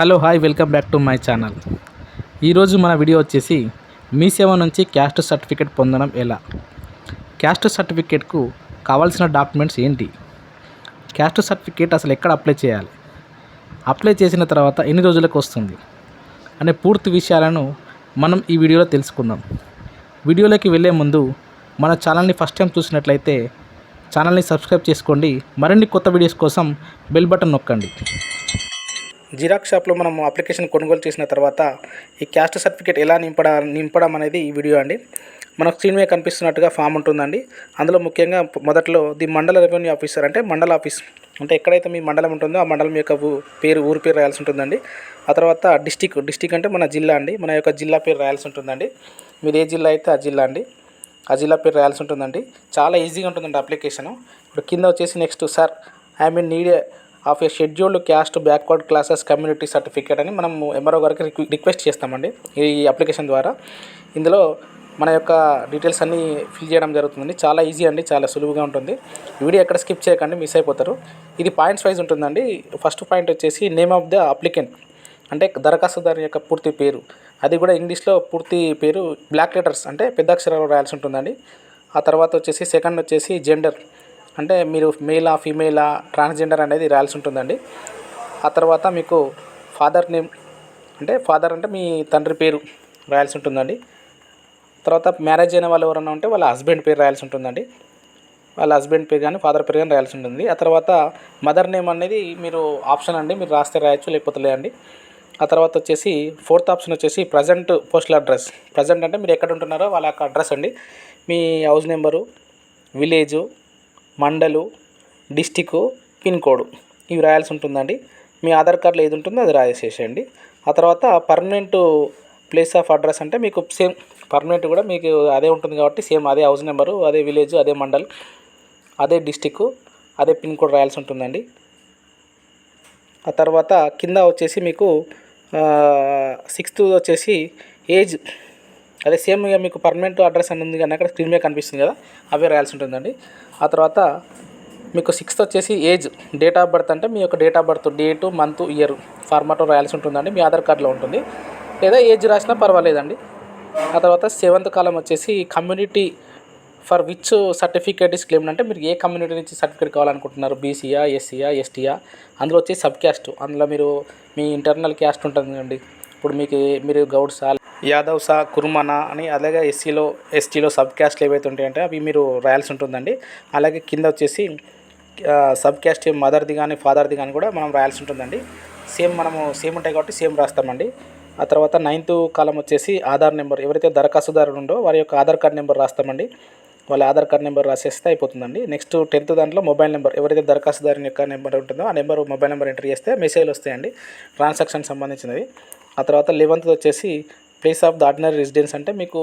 Hello hi welcome back to my channel. ఈరోజు మన video వచ్చేసి మీ సేవ నుంచి క్యాస్ట్ సర్టిఫికేట్ పొందడం ఎలా? క్యాస్ట్ సర్టిఫికేట్కు కావాల్సిన డాక్యుమెంట్స్ ఏంటి? క్యాస్ట్ సర్టిఫికేట్ అసలు ఎక్కడ అప్లై చేయాలి? అప్లై చేసిన తర్వాత ఎన్ని రోజులకు వస్తుంది? అనే పూర్తి విషయాలను మనం ఈ వీడియోలో తెలుసుకుందాం. వీడియోలోకి వెళ్ళే ముందు మన ఛానల్ని ఫస్ట్ టైం చూసినట్లయితే ఛానల్ని సబ్స్క్రైబ్ చేసుకోండి. మరిన్ని కొత్త వీడియోస్ కోసం బెల్ బటన్ నొక్కండి. జిరాక్స్ షాప్లో మనం అప్లికేషన్ కొనుగోలు చేసిన తర్వాత ఈ క్యాస్ట్ సర్టిఫికేట్ ఎలా నింపడ నింపడం అనేది ఈ వీడియో అండి. మనకు స్క్రీన్ మీద కనిపిస్తున్నట్టుగా ఫామ్ ఉంటుందండి. అందులో ముఖ్యంగా మొదట్లో ది మండల రెవెన్యూ ఆఫీసర్ అంటే మండల ఆఫీస్ అంటే ఎక్కడైతే మీ మండలం ఉంటుందో ఆ మండలం యొక్క పేరు ఊరి పేరు రాయాల్సి ఉంటుందండి. ఆ తర్వాత డిస్టిక్ డిస్టిక్ అంటే మన జిల్లా అండి. మన యొక్క జిల్లా పేరు రాయాల్సి ఉంటుందండి. మీరు ఏ జిల్లా అయితే ఆ జిల్లా అండి ఆ జిల్లా పేరు రాయాల్సి ఉంటుందండి. చాలా ఈజీగా ఉంటుందండి అప్లికేషన్ ఇప్పుడు కింద వచ్చేసి next sir I mean need of a scheduled caste backward classes community certificate అని మనం ఎంఆర్ఓ గారికి రిక్వ- రిక్వెస్ట్ చేస్తామండి ఈ అప్లికేషన్ ద్వారా. ఇందులో మన యొక్క డీటెయిల్స్ అన్నీ ఫిల్ చేయడం జరుగుతుందండి. చాలా ఈజీ అండి చాలా సులువుగా ఉంటుంది. వీడియో ఎక్కడ స్కిప్ చేయకండి మిస్ అయిపోతారు. ఇది పాయింట్స్ వైజ్ ఉంటుందండి. ఫస్ట్ పాయింట్ వచ్చేసి నేమ్ ఆఫ్ ద అప్లికెంట్ అంటే దరఖాస్తుదారు యొక్క పూర్తి పేరు. అది కూడా ఇంగ్లీష్లో పూర్తి పేరు బ్లాక్ లెటర్స్ అంటే పెద్ద అక్షరాలు రాయాల్సి ఉంటుందండి. ఆ తర్వాత వచ్చేసి సెకండ్ వచ్చేసి జెండర్. అంటే మీరు మేలా ఫీమేలా ట్రాన్స్జెండర్ అనేది రాయాల్సి ఉంటుందండి. ఆ తర్వాత మీకు ఫాదర్ నేమ్ అంటే ఫాదర్ అంటే మీ తండ్రి పేరు రాయాల్సి ఉంటుందండి. తర్వాత మ్యారేజ్ అయిన వాళ్ళు ఎవరైనా ఉంటే వాళ్ళ హస్బెండ్ పేరు రాయాల్సి ఉంటుందండి. వాళ్ళ హస్బెండ్ పేరు కానీ ఫాదర్ పేరు కానీ రాయాల్సి ఉంటుంది. ఆ తర్వాత మదర్ నేమ్ అనేది మీరు ఆప్షన్ అండి మీరు రాస్తే రాయొచ్చు లేకపోతే లేదండి. ఆ తర్వాత వచ్చేసి ఫోర్త్ ఆప్షన్ వచ్చేసి ప్రజెంట్ పోస్టల్ అడ్రస్. ప్రజెంట్ అంటే మీరు ఎక్కడ ఉంటున్నారో వాళ్ళ యొక్క అడ్రస్ అండి. మీ house number village mandal district pin code ఇవి రాయాల్సి ఉంటుందండి. మీ ఆధార్ కార్డులో ఏది ఉంటుందో అది రాసేసేయండి. ఆ తర్వాత పర్మనెంట్ ప్లేస్ ఆఫ్ అడ్రస్ అంటే మీకు సేమ్ పర్మనెంట్ కూడా మీకు అదే ఉంటుంది కాబట్టి సేమ్ అదే హౌస్ నెంబరు అదే విలేజ్ అదే మండల్ అదే డిస్టిక్ అదే పిన్ కోడ్ రాయాల్సి ఉంటుందండి. ఆ తర్వాత కింద వచ్చేసి మీకు సిక్స్త్ వచ్చేసి ఏజ్ అదే సేమ్ ఇక మీకు పర్మనెంట్ అడ్రస్ అని ఉంది కానీ అక్కడ స్క్రీన్ మీద కనిపిస్తుంది కదా అవే రాయాల్సి ఉంటుందండి. ఆ తర్వాత మీకు సిక్స్త్ వచ్చేసి ఏజ్ డేట్ ఆఫ్ బర్త్ అంటే మీ యొక్క date of birth date month year ఫార్మాట్లో రాయాల్సి ఉంటుందండి. మీ ఆధార్ కార్డులో ఉంటుంది. లేదా ఏజ్ రాసినా పర్వాలేదండి. ఆ తర్వాత సెవెంత్ కాలం వచ్చేసి community for which certificate is claim అంటే మీరు ఏ కమ్యూనిటీ నుంచి సర్టిఫికేట్ కావాలనుకుంటున్నారు? బీసీయా ఎస్సీయా ఎస్టీయా అందులో వచ్చి సబ్ క్యాస్ట్ అందులో మీరు మీ ఇంటర్నల్ క్యాస్ట్ ఉంటుంది అండి ఇప్పుడు మీకు మీరు గౌడ్సా యాదవ్సా కుర్మనా అని అలాగే ఎస్సీలో ఎస్టీలో సబ్ క్యాస్ట్లు ఏవైతే ఉంటాయంటే అవి మీరు రాయాల్సి ఉంటుందండి. అలాగే కింద వచ్చేసి సబ్ క్యాస్ట్ మదర్ది కానీ ఫాదర్ది కానీ కూడా మనం రాయాల్సి ఉంటుందండి. సేమ్ మనము సేమ్ ఉంటాయి కాబట్టి సేమ్ రాస్తామండి. ఆ తర్వాత నైన్త్ కాలం వచ్చేసి ఆధార్ నెంబర్ ఎవరైతే దరఖాస్తుదారుడు ఉండో వారి యొక్క ఆధార్ కార్డ్ నెంబర్ రాస్తామండి. వాళ్ళ ఆధార్ కార్డ్ నెంబర్ రాసేస్తే అయిపోతుందండి. నెక్స్ట్ టెన్త్ దాంట్లో మొబైల్ నెంబర్ ఎవరైతే దరఖాస్తుదారుని యొక్క నెంబర్ ఉంటుందో ఆ నెంబర్ మొబైల్ నెంబర్ ఎంటర్ చేస్తే మెసేజ్లు వస్తాయండి ట్రాన్సాక్షన్ సంబంధించినవి. ఆ తర్వాత లెవెంత్ వచ్చేసి place of the ordinary residence అంటే మీకు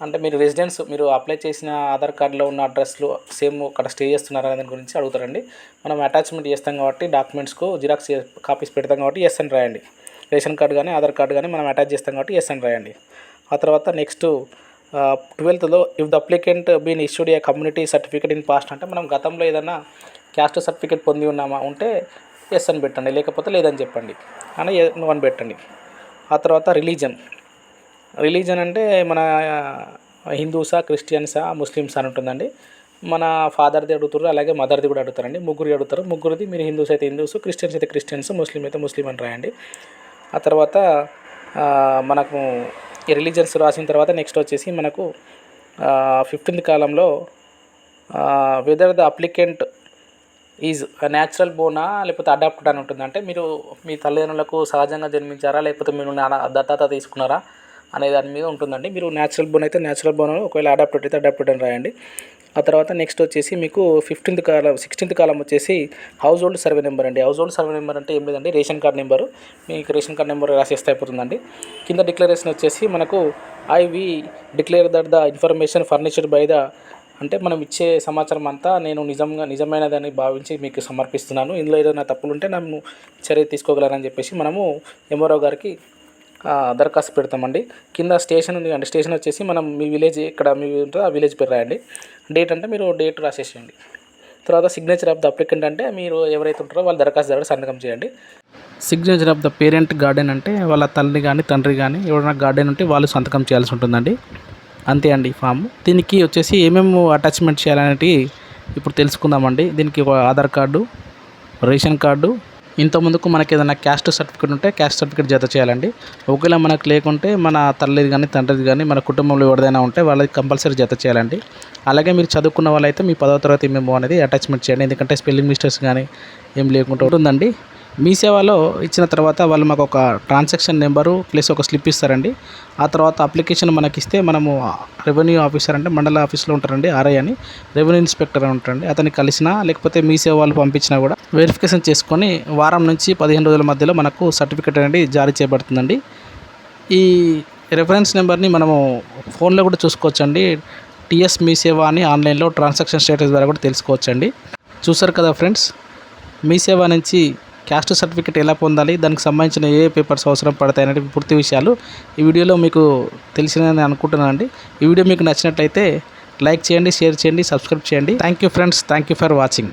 అంటే మీరు రెసిడెన్స్ మీరు అప్లై చేసిన ఆధార్ కార్డులో ఉన్న అడ్రస్లు సేమ్ అక్కడ స్టే చేస్తున్నారా దాని గురించి అడుగుతారండి. మనం అటాచ్మెంట్ చేస్తాం కాబట్టి డాక్యుమెంట్స్కు జిరాక్స్ కాపీస్ పెడతాం కాబట్టి ఎస్ అని రాయండి. రేషన్ కార్డు కానీ ఆధార్ కార్డు కానీ మనం అటాచ్ చేస్తాం కాబట్టి ఎస్ అని రాయండి. ఆ తర్వాత next ట్వెల్త్లో if the applicant been issued a community certificate in past అంటే మనం గతంలో ఏదైనా క్యాస్ట్ సర్టిఫికేట్ పొంది ఉన్నామా ఉంటే ఎస్ అని పెట్టండి లేకపోతే లేదని చెప్పండి. అని వన్ పెట్టండి. ఆ తర్వాత రిలీజన్ రిలీజన్ అంటే మన హిందూసా క్రిస్టియన్సా ముస్లిమ్స్ అని ఉంటుందండి. మన ఫాదర్ది అడుగుతారు అలాగే మదర్ది కూడా అడుగుతారండి. ముగ్గురు అడుగుతారు. ముగ్గురిది మీరు హిందూస్ అయితే హిందూస్ క్రిస్టియన్స్ అయితే క్రిస్టియన్స్ ముస్లిం అయితే ముస్లిం అని రాయండి. ఆ తర్వాత మనకు ఈ రిలీజన్స్ రాసిన తర్వాత నెక్స్ట్ వచ్చేసి మనకు ఫిఫ్టీన్త్ కాలంలో whether the applicant is natural born లేకపోతే అడాప్టెడ్ అని ఉంటుంది అంటే మీరు మీ తల్లిదండ్రులకు సహజంగా జన్మించారా లేకపోతే మీరు దత్తత తీసుకున్నారా అనే దాని మీద ఉంటుందండి. మీరు న్యాచురల్ బోన్ అయితే న్యాచురల్ బోన్ ఒకవేళ అడాప్టెడ్ అయితే అడాప్టెడ్ అని రాయండి. ఆ తర్వాత నెక్స్ట్ వచ్చేసి మీకు ఫిఫ్టీన్త్ కాలం సిక్స్టీన్త్ కాలం వచ్చేసి హౌస్ హోల్డ్ సర్వే నెంబర్ అండి. హౌస్ హోల్డ్ సర్వే నెంబర్ అంటే ఏం లేదండి రేషన్ కార్డ్ నెంబరు మీకు రేషన్ కార్డ్ నెంబర్ రాసేస్తే అయిపోతుందండి. కింద డిక్లరేషన్ వచ్చేసి మనకు I we declare that the information furnished by the అంటే మనం ఇచ్చే సమాచారం అంతా నేను నిజంగా నిజమైనదని భావించి మీకు సమర్పిస్తున్నాను. ఇందులో ఏదైనా తప్పులుంటే నన్ను చర్య తీసుకోగలరని చెప్పేసి మనము ఎంఆర్ఓ గారికి దరఖాస్తు పెడతామండి. కింద స్టేషన్ ఉంది అండి స్టేషన్ వచ్చేసి మనం మీ విలేజ్ ఇక్కడ మీ ఉంటుందో ఆ విలేజ్ పేరు రాయండి. డేట్ అంటే మీరు డేట్ రాసేసేయండి. తర్వాత సిగ్నేచర్ ఆఫ్ ద అప్లికెంట్ అంటే మీరు ఎవరైతే ఉంటారో వాళ్ళ దరఖాస్తు సంతకం చేయండి. Signature of the parent guardian అంటే వాళ్ళ తల్లి కానీ తండ్రి కానీ ఎవరైనా గార్డెన్ ఉంటే వాళ్ళు సంతకం చేయాల్సి ఉంటుందండి. అంతే అండి ఫామ్ దీనికి వచ్చేసి ఏమేమి అటాచ్మెంట్ చేయాలనేది ఇప్పుడు తెలుసుకుందామండి. దీనికి ఒక ఆధార్ కార్డు రేషన్ కార్డు ఇంత ముందుకు మనకి ఏదైనా క్యాస్ట్ సర్టిఫికేట్ ఉంటే క్యాస్ట్ సర్టిఫికేట్ జత చేయాలండి. ఒకవేళ మనకు లేకుంటే మన తల్లిది కానీ తండ్రిది కానీ మన కుటుంబంలో ఎవరిదైనా ఉంటే వాళ్ళది కంపల్సరీ జత చేయాలండి. అలాగే మీరు చదువుకున్న వాళ్ళైతే మీ పదవ తరగతి మేము అనేది అటాచ్మెంట్ చేయండి. ఎందుకంటే స్పెల్లింగ్ మిస్టేక్స్ కానీ ఏం లేకుండా ఉంటుందండి. మీ సేవలో ఇచ్చిన తర్వాత వాళ్ళు మాకు ఒక ట్రాన్సాక్షన్ నెంబరు ప్లస్ ఒక స్లిప్ ఇస్తారండి. ఆ తర్వాత అప్లికేషన్ మనకి ఇస్తే మనము రెవెన్యూ ఆఫీసర్ అంటే మండల ఆఫీస్లో ఉంటారండి ఆర్ఐ అని. రెవెన్యూ ఇన్స్పెక్టర్ అని ఉంటారండి. అతన్ని కలిసినా లేకపోతే మీ సేవ వాళ్ళు పంపించినా కూడా వెరిఫికేషన్ చేసుకొని వారం నుంచి పదిహేను రోజుల మధ్యలో మనకు సర్టిఫికేట్ అనేది జారీ చేయబడుతుందండి. ఈ రెఫరెన్స్ నెంబర్ని మనము ఫోన్లో కూడా చూసుకోవచ్చండి. టిఎస్ మీ సేవ అని ఆన్లైన్లో ట్రాన్సాక్షన్ స్టేటస్ ద్వారా కూడా తెలుసుకోవచ్చండి. చూసారు కదా ఫ్రెండ్స్ మీ సేవ నుంచి క్యాస్ట్ సర్టిఫికేట్ ఎలా పొందాలి దానికి సంబంధించిన ఏ పేపర్స్ అవసరం పడతాయి అనేది పూర్తి విషయాలు ఈ వీడియోలో మీకు తెలిసినని అనుకుంటున్నానండి. ఈ వీడియో మీకు నచ్చినట్లయితే లైక్ చేయండి షేర్ చేయండి సబ్స్క్రైబ్ చేయండి. Thank you friends thank you for watching